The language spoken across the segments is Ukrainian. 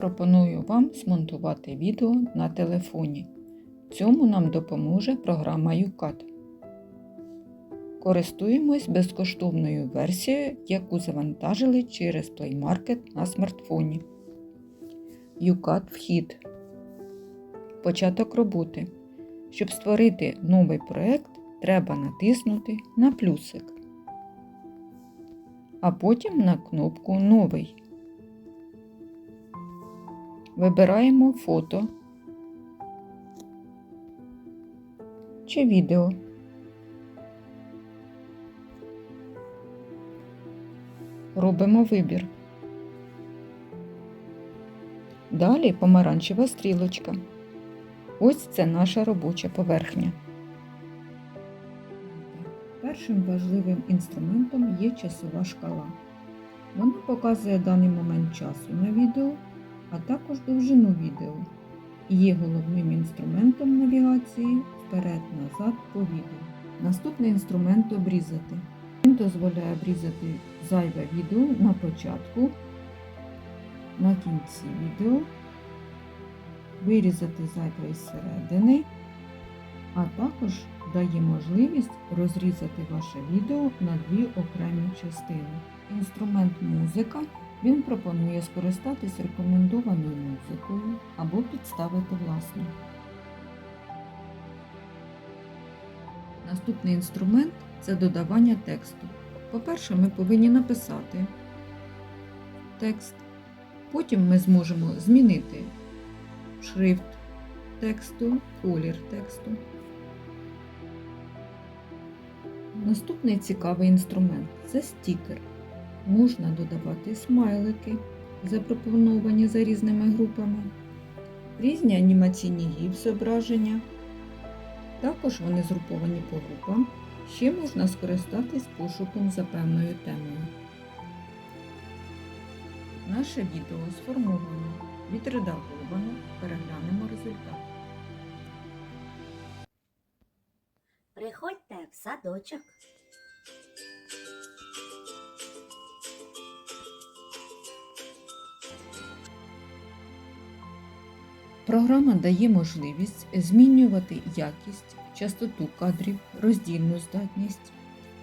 Пропоную вам змонтувати відео на телефоні. Цьому нам допоможе програма UCAT. Користуємось безкоштовною версією, яку завантажили через Play Market на смартфоні. UCAT вхід. Початок роботи. Щоб створити новий проект, треба натиснути на плюсик, а потім на кнопку Новий. Вибираємо фото чи відео. Робимо вибір. Далі помаранчева стрілочка. Ось це наша робоча поверхня. Першим важливим інструментом є часова шкала. Вона показує даний момент часу на відео, а також довжину відео і є головним інструментом навігації вперед-назад по відео. Наступний інструмент обрізати. Він дозволяє обрізати зайве відео на початку, на кінці відео, вирізати зайве із середини, а також дає можливість розрізати ваше відео на дві окремі частини. Інструмент музика він пропонує скористатись рекомендованою музикою або підставити власну. Наступний інструмент це додавання тексту. По-перше, ми повинні написати текст. Потім ми зможемо змінити шрифт тексту, колір тексту. Наступний цікавий інструмент це стікер. Можна додавати смайлики, запропоновані за різними групами, різні анімаційні гіф зображення. Також вони згруповані по групам. Ще можна скористатись пошуком за певною темою. Наше відео сформовано, відредаговано, переглянемо результат. Приходьте в садочок. Програма дає можливість змінювати якість, частоту кадрів, роздільну здатність.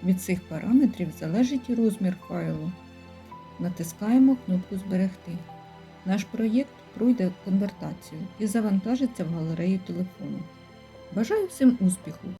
Від цих параметрів залежить і розмір файлу. Натискаємо кнопку Зберегти. Наш проєкт пройде конвертацію і завантажиться в галерею телефону. Бажаю всім успіху!